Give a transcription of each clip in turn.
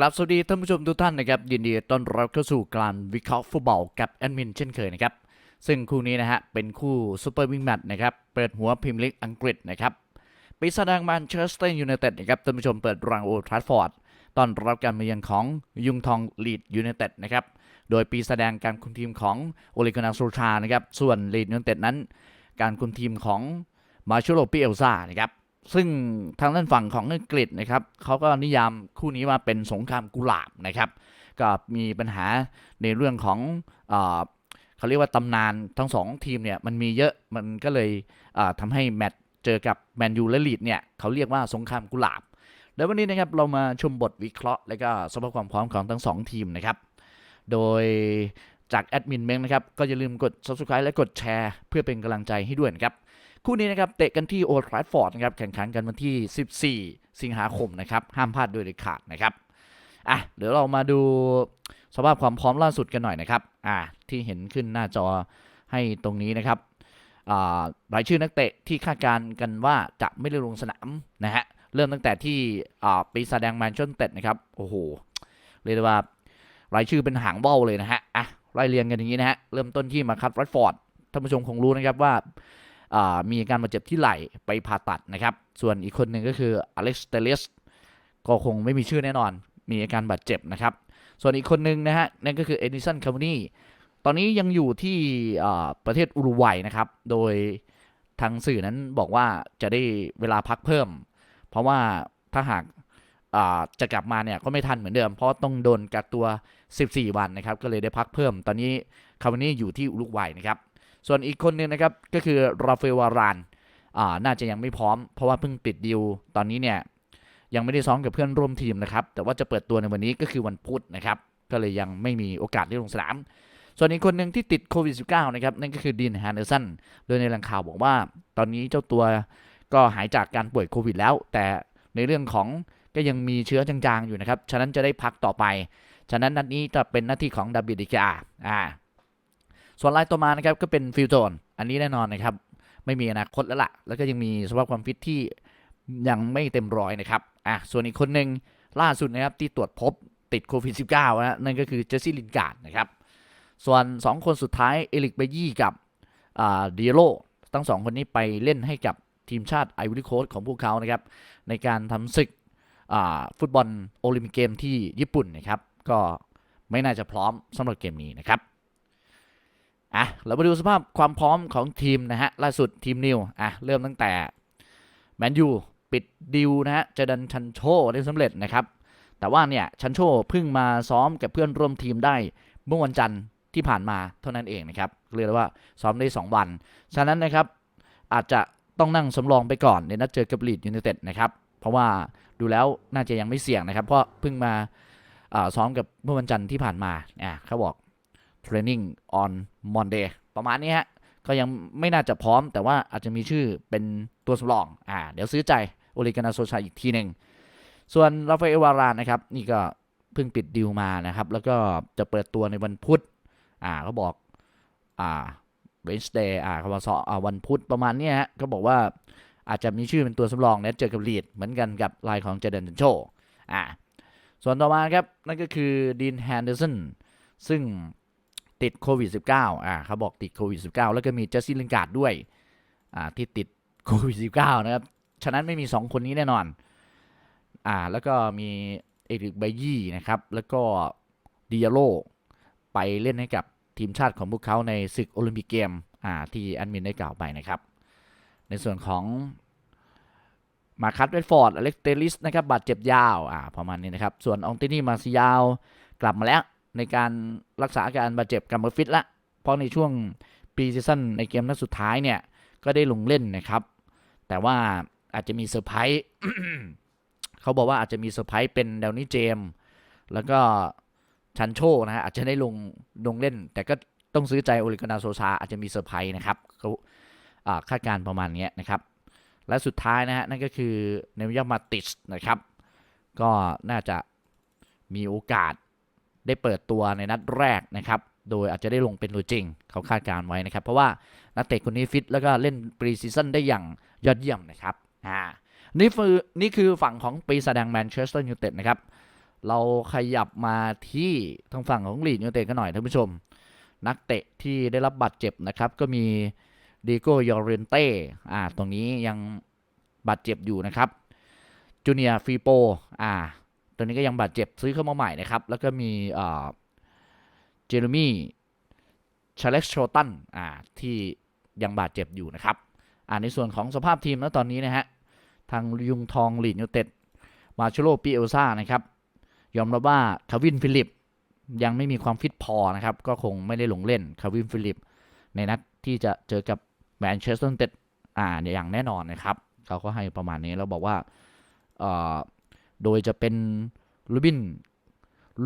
กลับสวัสดีท่านผู้ชมทุกท่านนะครับยินดีต้อนรับเข้าสู่การวิเคราะห์ฟุตบอลกับแอดมินเช่นเคยนะครับซึ่งคู่นี้นะฮะเป็นคู่ซูเปอร์วิงแมตช์นะครับเปิดหัวพรีเมียร์ลีกอังกฤษนะครับปีศาจแดงแมนเชสเตอร์ยูไนเต็ดนะครับท่านผู้ชมเปิดรังโอทรัฟฟอร์ดต้อนรับการมาเยือนของยุงทองลีดยูไนเต็ดนะครับโดยปีศาจแดงการคุมทีมของโอเลกนาโซชานะครับส่วนลีดยูไนเต็ดนั้น การคุมทีมของมาชูโลปิเอลซานะครับ ซึ่งทางด้านฝั่งของอังกฤษนะครับเขาก็นิยามคู่นี้ว่าเป็นสงครามกุหลาบนะครับ ก็มีปัญหาในเรื่องของเอเขาเรียกว่าตำนานทั้งสองทีมเนี่ยมันมีเยอะมันก็เลยทำให้แมตช์เจอกับแมนยูและลีดเนี่ยเขาเรียกว่าสงครามกุหลาบแล้ววันนี้นะครับเรามาชมบทวิเคราะห์ และก็สภาพความพร้อมของทั้งสองทีมนะครับ โดยจากแอดมินเมงนะครับก็อย่าลืมกด subscribe และกดแชร์ เพื่อเป็นกำลังใจให้ด้วยนะครับ คู่นี้นะครับเตะกันที่โอทราฟอร์ดนะครับแข่งขันกันวันที่ 14 สิงหาคมนะครับห้ามพลาดโดยเด็ดขาดนะครับอะเดี๋ยวเรามาดูสภาพความพร้อมล่าสุดกันหน่อยนะครับอะที่เห็นขึ้นหน้าจอให้ตรงนี้นะครับอ่ารายชื่อนักเตะที่คาดการณ์กันว่าจะไม่ได้ลงสนามนะฮะเริ่มตั้งแต่ที่อ่าปีศาจแดงแมนเชสเตอร์นะครับโอ้โหเรียกว่ารายชื่อเป็นหางเบ้าเลยนะฮะอะไล่เรียงกันอย่างนี้นะฮะเริ่มต้นที่มาคัตรัดฟอร์ดท่านผู้ชมคงรู้นะครับว่า มีอาการบาดเจ็บที่ไหล่ไปผ่าตัดนะครับ ส่วนอีกคนหนึ่งก็คืออเล็กซ์เตเลสก็คงไม่มีชื่อแน่นอน มีอาการบาดเจ็บนะครับ ส่วนอีกคนหนึ่งนะฮะนั่นก็คือเอดิสันคาร์บนีตอนนี้ยังอยู่ที่ประเทศอุรุกวัยนะครับ โดยทางสื่อนั้นบอกว่าจะได้เวลาพักเพิ่ม เพราะว่าถ้าหากจะกลับมาเนี่ยก็ไม่ทันเหมือนเดิม เพราะต้องโดนกักตัว 14 วันนะครับ ก็เลยได้พักเพิ่ม ตอนนี้คาร์บนีอยู่ที่อุรุกวัยนะครับ ส่วนอีกคนหนึงนะครับก็คือราฟเอลวารานอ่าน่าจะยังไม่พร้อม เพราะว่าเพิ่งติดดิวตอนนี้เนี่ยยังไม่ได้ซ้อมกับเพื่อนร่วมทีมนะครับ แต่ว่าจะเปิดตัวในวันนี้ก็คือวันพุธนะครับ ก็เลยยังไม่มีโอกาสได้ลงสนาม ส่วนอีกคนหนึ่งที่ติดโควิด -19 นะครับ นั่นก็คือดีนแฮนเดอร์สัน โดยในแหล่งข่าวบอกว่า ตอนนี้เจ้าตัวก็หายจากการป่วยโควิดแล้ว แต่ในเรื่องของก็ยังมีเชื้อจางๆอยู่นะครับ ฉะนั้นจะได้พักต่อไป ฉะนั้นนัดนี้จะเป็นหน้าที่ของดับบิดิกาอ่า ส่วนรายต่อมานะครับก็เป็นฟิลโจนอันนี้แน่นอนนะครับ ไม่มีอนาคตแล้วล่ะ แล้วก็ยังมีสภาพความฟิตที่ยังไม่เต็มร้อยนะครับอะส่วนอีกคนหนึ่งล่าสุดนะครับที่ตรวจพบติดโควิด -19 นะนั่นก็คือเจสซี่ลินการ์ดนะครับ ส่วน 2 คนสุดท้าย เอลิกเบยี่กับอ่าดิโลทั้งสองคนนี้ไปเล่นให้กับทีมชาติไอวอรี่โคสของพวกเขานะครับ ในการทำศึกฟุตบอลโอลิมปิกเกมที่ญี่ปุ่นนะครับ ก็ไม่น่าจะพร้อมสำหรับเกมนี้นะครับ อะเรามาดูสภาพความพร้อมของทีมนะฮะล่าสุดทีมนิวอะเริ่มตั้งแต่แมนยูปิดดิวนะฮะเจดันชันโชได้สำเร็จนะครับ แต่ว่าเนี่ยชันโชเพิ่งมาซ้อมกับเพื่อนร่วมทีมได้เมื่อวันจันทร์ที่ผ่านมาเท่านั้นเองนะครับเรียกว่าซ้อมได้ 2 วัน ฉะนั้นนะครับอาจจะต้องนั่งสำรองไปก่อนในนัดเจอกับลีดยูไนเต็ดนะครับเพราะว่าดูแล้วน่าจะยังไม่เสี่ยงนะครับ เพราะเพิ่งมาซ้อมกับเมื่อวันจันทร์ที่ผ่านมาอะเขาบอก training on Monday ประมาณนี้ฮะ ก็ยังไม่น่าจะพร้อม แต่ว่าอาจจะมีชื่อเป็นตัวสำรอง อ่า เดี๋ยวซื้อใจโอลิกานาโซชาอีกทีหนึ่ง ส่วนราฟาเอลวารานนะครับ นี่ก็เพิ่งปิดดิวมานะครับ แล้วก็จะเปิดตัวในวันพุธ อ่าเขาบอก อ่า Wednesday อ่าเขาบอกออ่าวันพุธประมาณนี้ฮะก็บอกว่าอาจจะมีชื่อเป็นตัวสำรองเนี่ยเจอกับลีดเหมือนกันกับลายของเจเดนโชอ่าส่วนต่อมาครับ นั่นก็คือดีนแฮนเดอร์สันซึ่ง ติดโควิด -19 อ่าเขาบอกติดโควิด -19 แล้วก็มีเจสซี่ลินการ์ดด้วยอ่าที่ติดโควิด -19 นะครับ ฉะนั้นไม่มี 2 คนนี้แน่นอนอ่าแล้วก็มีเอริกไบยี่นะครับ แล้วก็ดิอาโลไปเล่นให้กับทีมชาติของพวกเขาในศึกโอลิมปิกเกมอ่าที่แอันมินได้กล่าวไปนะครับ ในส่วนของมาคัตเวดฟอร์ดอเล็กเตลิสนะครับบาดเจ็บยาวอ่าประมาณนี้นะครับ ส่วนอองตินี่มาซิยาวกลับมาแล้ว ในการรักษาอาการบาดเจ็บกับมาฟิตละ เพราะในช่วงปีซีซั่นในเกมนัดสุดท้ายเนี่ย ก็ได้ลงเล่นนะครับ แต่ว่าอาจจะมีเซอร์ไพรส์เขาบอกว่าอาจจะมีเซอร์ไพรส์เป็นเดลนี่เจม แล้วก็ชันโชนะฮะอาจจะได้ลงลงเล่น แต่ก็ต้องซื้อใจโอลิกานาโซชาอาจจะมีเซอร์ไพรส์นะครับเขาคาดการณ์ประมาณนี้นะครับ และสุดท้ายนะฮะ นั่นก็คือเนวิยามาติสนะครับ ก็น่าจะมีโอกาส ได้เปิดตัวในนัดแรกนะครับ โดยอาจจะได้ลงเป็นตัวจริง เขาคาดการณ์ไว้นะครับ เพราะว่านักเตะคนนี้ฟิตแล้วก็เล่นปรีซีซั่นได้อย่างยอดเยี่ยมนะครับอ่านี่คือนี่คือฝั่งของปีศาจแดงแมนเชสเตอร์ยูไนเต็ดนะครับ เราขยับมาที่ทางฝั่งของลีดยูไนเต็ดกันหน่อยท่านผู้ชม นักเตะที่ได้รับบาดเจ็บนะครับ ก็มีดิโกยอเรนเต้อ่าตรงนี้ยังบาดเจ็บอยู่นะครับจูเนียฟีโปอ่า ตัวนี้ก็ยังบาดเจ็บซื้อเข้ามาใหม่นะครับ แล้วก็มีเจอร์มี่ชาเล็กโชตันอ่าที่ยังบาดเจ็บอยู่นะครับ อ่าในส่วนของสภาพทีมแล้วตอนนี้นะฮะ ทางยุงทองลีดยูเต็ดมาชโลปีเอลซ่านะครับ ยอมรับว่าคาวินฟิลิปยังไม่มีความฟิตพอนะครับ ก็คงไม่ได้ลงเล่นคาวินฟิลิป ในนัดที่จะเจอกับแมนเชสเตอร์ยูไนเต็ดอ่าอย่างแน่นอนนะครับ เขาก็ให้ประมาณนี้แล้วบอกว่าเอ่อ โดยจะเป็นลูบิน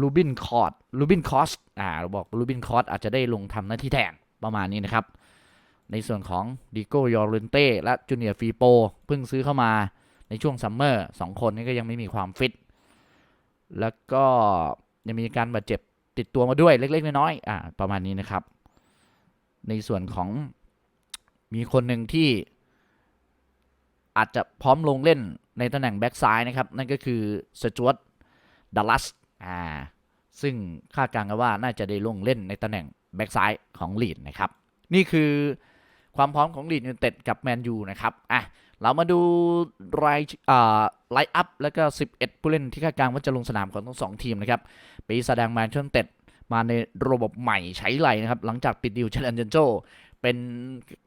ลูบินคอร์ดลูบินคอสอ่าเราบอกลูบินคอสอาจจะได้ลงทำหน้าที่แทนประมาณนี้นะครับ ในส่วนของดิโกยอร์เรนเต้และจูเนียร์ฟีโปเพิ่งซื้อเข้ามาในช่วงซัมเมอร์สองคนนี้ก็ยังไม่มีความฟิต แล้วก็ยังมีการบาดเจ็บติดตัวมาด้วยเล็ก ๆ น้อยๆอ่าประมาณนี้นะครับ ในส่วนของมีคนหนึ่งที่อาจจะพร้อมลงเล่น ในตำแหน่งแบ็กซ้ายนะครับ นั่นก็คือสจวตดัลลัสอ่าซึ่งคาดการณ์กันว่าน่าจะได้ลงเล่นในตำแหน่งแบ็กซ้ายของลีดนะครับ นี่คือความพร้อมของลีดยูไนเต็ดกับแมนยูนะครับอะเรามาดูรายอ่าไลอัพแล้วก็ 11 ผู้เล่นที่คาดการณ์ว่าจะลงสนามของทั้งสองทีมนะครับปีแสดงแมนเชสเตอร์มาในระบบใหม่ใช้ไหลนะครับ หลังจากปิดดิวเชลเลนเจนโจ เป็น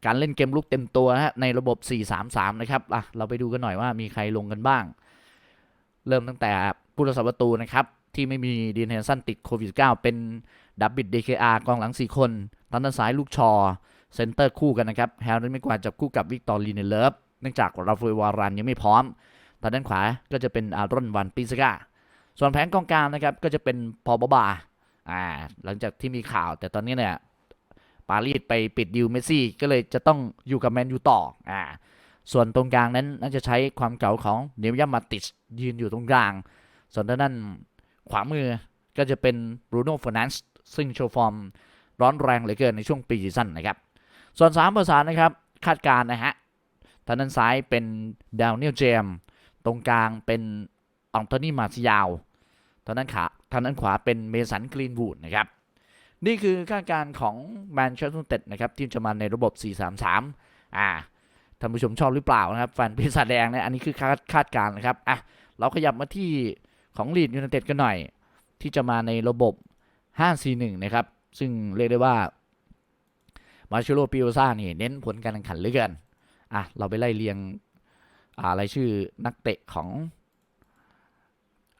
การเล่นเกมลุกเต็มตัวฮะในระบบ 4-3-3 นะครับอะเราไปดูกันหน่อยว่ามีใครลงกันบ้าง เริ่มตั้งแต่ผู้รักษาประตูนะครับที่ไม่มีดีนเฮนสันติดโควิด -19 เป็นดับบิด DKR กองหลัง 4 คนทางด้านซ้ายลูกชอ เซนเตอร์คู่กันนะครับแฮร์รี่ไม่กว่าจับคู่กับวิกตอร์ลีเนเลฟเนื่องจากราฟาเอลวารันยังไม่พร้อมทางด้านขวาก็จะเป็นอารอนวันปิสกาส่วนแผงกองกลางนะครับก็จะเป็นพอบบาอ่าหลังจากที่มีข่าวแต่ตอนนี้เนี่ย ปารีสไปปิดดิวเมสซี่ก็เลยจะต้องอยู่กับแมนยูต่ออ่าส่วนตรงกลางนั้นน่าจะใช้ความเก่าของเนวิยามาติชยืนอยู่ตรงกลาง ส่วนด้านนั้นขวามือก็จะเป็นบรูโน่ฟ r น a นซ์ซึ่งโชว์ฟอร์มร้อนแรงเหลือเกินในช่วงปีซีซั่นนะครับ ส่วนสามประสานนะครับ คาดการณ์นะฮะทางด้านซ้ายเป็นดาวเนียลเจมตรงกลางเป็นอังโทนีมาซิยาวทางด้านขาทางด้านขวาเป็นเมสันกรีนวูดนะครับ นี่คือคาดการณ์ของแมนเชสเตอร์ยูไนเต็ดนะครับที่จะมาในระบบ 4-3-3 อ่าท่านผู้ชมชอบหรือเปล่านะครับแฟนปีศาจแดงนะอันนี้คือคาดคาดการณ์นะครับอะเราขยับมาที่ของลีดยูไนเต็ดกันหน่อย ที่จะมาในระบบ 5-4-1 นะครับ ซึ่งเรียกได้ว่ามาชูโรปิโอซ่านี่เน้นผลการแข่งขันเหลือเกินอะเราไปไล่เรียงอ่ารชื่อนักเตะของ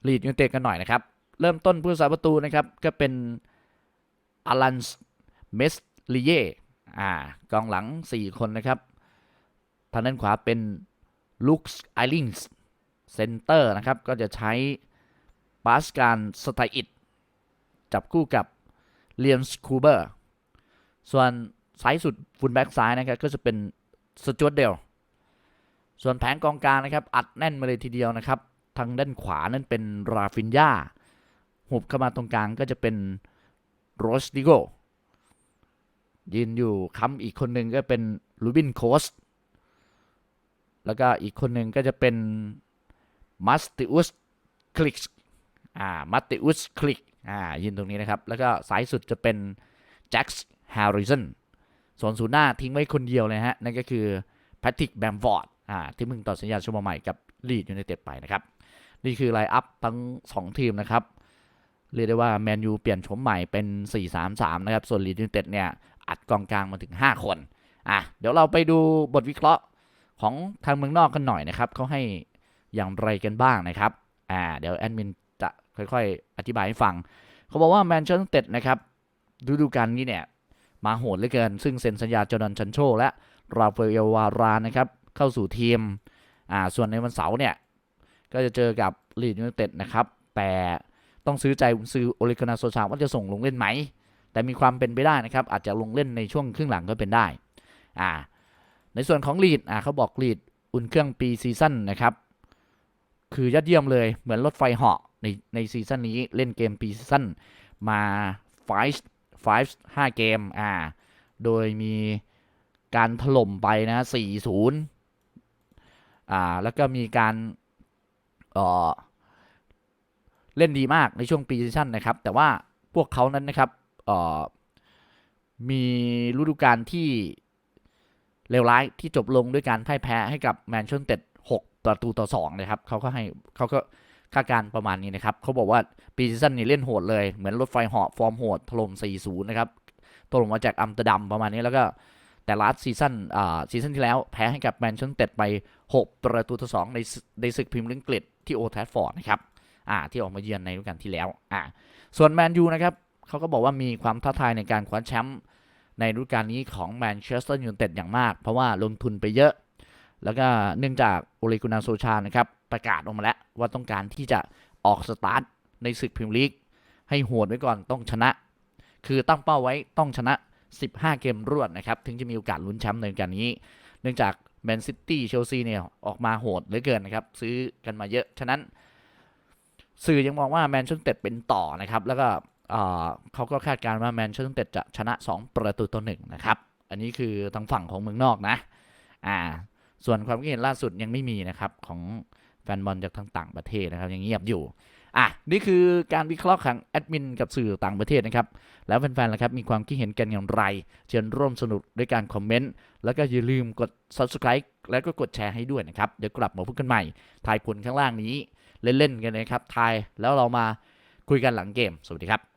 ลีดยูไนเต็ดกันหน่อยนะครับ เริ่มต้นผู้รักษาประตูนะครับก็เป็น อลันส์เมสลิเย่อ่ากองหลัง 4 คนนะครับ ทางด้านขวาเป็นลุคส์ไอลิงส์เซนเตอร์นะครับ ก็จะใช้ปาสการสไตอิดจับคู่กับเลียมสคูเบอร์ ส่วนซ้ายสุดฟุตแบ็กซ้ายนะครับ ก็จะเป็นสจวตเดล ส่วนแผงกองกลางนะครับ อัดแน่นมาเลยทีเดียวนะครับ ทางด้านขวานั่นเป็นราฟินยาหุบเข้ามาตรงกลางก็จะเป็น โรสติโกยืนอยู่ค้ำอีกคนหนึ่งก็เป็นลูบินโคสแล้วก็อีกคนหนึ่งก็จะเป็นมัสติอุสคลิกอ่ามัสติอุสคลิกอ่ายืนตรงนี้นะครับ แล้วก็สายสุดจะเป็นแจ็คส์แฮร์ริสันส่วนศูนย์หน้าทิ้งไว้คนเดียวเลยฮะ นั่นก็คือแพทริกแบมฟอร์ดอ่าที่มึงต่อสัญญาชั่วโมงใหม่กับลีดยูไนเต็ดไปนะครับ นี่คือไลน์อัพทั้ง 2 ทีมนะครับ เรียกได้ว่าแมนยูเปลี่ยนโฉมใหม่เป็น 4-3-3 นะครับ ส่วนลีดยูไนเต็ดเนี่ย อัดกองกลางมาถึง 5 คน อะ เดี๋ยวเราไปดูบทวิเคราะห์ของทางเมืองนอกกันหน่อยนะครับเขาให้อย่างไรกันบ้างนะครับ อ่า เดี๋ยวแอดมินจะค่อย ๆ อธิบายให้ฟัง เขาบอกว่าแมนเชสเตอร์ยูไนเต็ดนะครับฤดูกาลนี้เนี่ย มาโหดเหลือเกิน ซึ่งเซ็นสัญญาจอร์แดนชันโช และราฟาเอลวารานะครับเข้าสู่ทีม อ่า ส่วนในวันเสาร์เนี่ย ก็จะเจอกับลีดยูเต็ดนะครับ แต่ ต้องซื้อใจซื้อโอเลกนาโซชาว่าจะส่งลงเล่นไหม แต่มีความเป็นไปได้นะครับ อาจจะลงเล่นในช่วงครึ่งหลังก็เป็นได้อ่าในส่วนของลีดอ่าเขาบอกลีดอุ่นเครื่องปีซีซั่นนะครับ คือยอดเยี่ยมเลยเหมือนรถไฟเหาะในในซีซั่นนี้เล่นเกมปีซีซั่นมา5 5 5เกมอ่าโดยมีการถล่มไปนะ4-0อ่าแล้วก็มีการเอ่อ เล่นดีมากในช่วงปีซีซั่นนะครับ แต่ว่าพวกเขานั้นนะครับมีฤดูกาลที่เลวร้ายที่จบลงด้วยการพ่ายแพ้ให้กับแมนเชสเตอร์6ประตูต่อ2นะครับเขาก็ให้เขาก็คาดการประมาณนี้นะครับเขาบอกว่าปีซีซั่นนี้เล่นโหดเลย เหมือนรถไฟเหาะฟอร์มโหดถล่ม4-0นะครับถล่มมาจากอัมสเตอร์ดัมประมาณนี้แล้วก็แต่ลาสซีซั่นอ่าซีซั่นที่แล้วแพ้ให้กับแมนเชสเตอร์ไป 6 ประตูต่อ2ในในศึกพรีเมียร์ลีกอังกฤษที่โอแทฟฟอร์ดนะครับ อ่าที่ออกมาเยือนในฤดูกาลที่แล้วอ่าส่วนแมนยูนะครับเขาก็บอกว่ามีความท้าทายในการคว้าแชมป์ในฤดูกาลนี้ของแมนเชสเตอร์ยูไนเต็ดอย่างมาก เพราะว่าลงทุนไปเยอะ แล้วก็เนื่องจากโอเลกุนาโซชานะครับประกาศออกมาแล้วว่าต้องการที่จะออกสตาร์ทในศึกพรีเมียร์ลีกให้โหดไว้ก่อนต้องชนะ คือตั้งเป้าไว้ต้องชนะ 15 เกมรวดนะครับ ถึงจะมีโอกาสลุ้นแชมป์ในฤดูกาลนี้ เนื่องจากแมนซิตี้เชลซีเนี่ยออกมาโหดเหลือเกินนะครับ ซื้อกันมาเยอะ ฉะนั้น สื่อยังมองว่าแมนเชสเตอร์เป็นต่อนะครับ แล้วก็เขาก็คาดการณ์ว่าแมนเชสเตอร์จะชนะ 2 ประตูต่อหนึ่งนะครับ อันนี้คือทางฝั่งของเมืองนอกนะ อ่า ส่วนความคิดเห็นล่าสุดยังไม่มีนะครับ ของแฟนบอลจากทางต่างประเทศนะครับยังเงียบอยู่ อะ นี่คือการวิเคราะห์ของแอดมินกับสื่อต่างประเทศนะครับ แล้วแฟนๆล่ะครับมีความคิดเห็นกันอย่างไร เชิญร่วมสนุกด้วยการคอมเมนต์ แล้วก็อย่าลืมกด subscribe แล้วก็กดแชร์ให้ด้วยนะครับ เดี๋ยวกลับมาพบกันใหม่ทายผลข้างล่างนี้ เล่นๆกันนะครับทายแล้วเรามาคุยกันหลังเกม สวัสดีครับ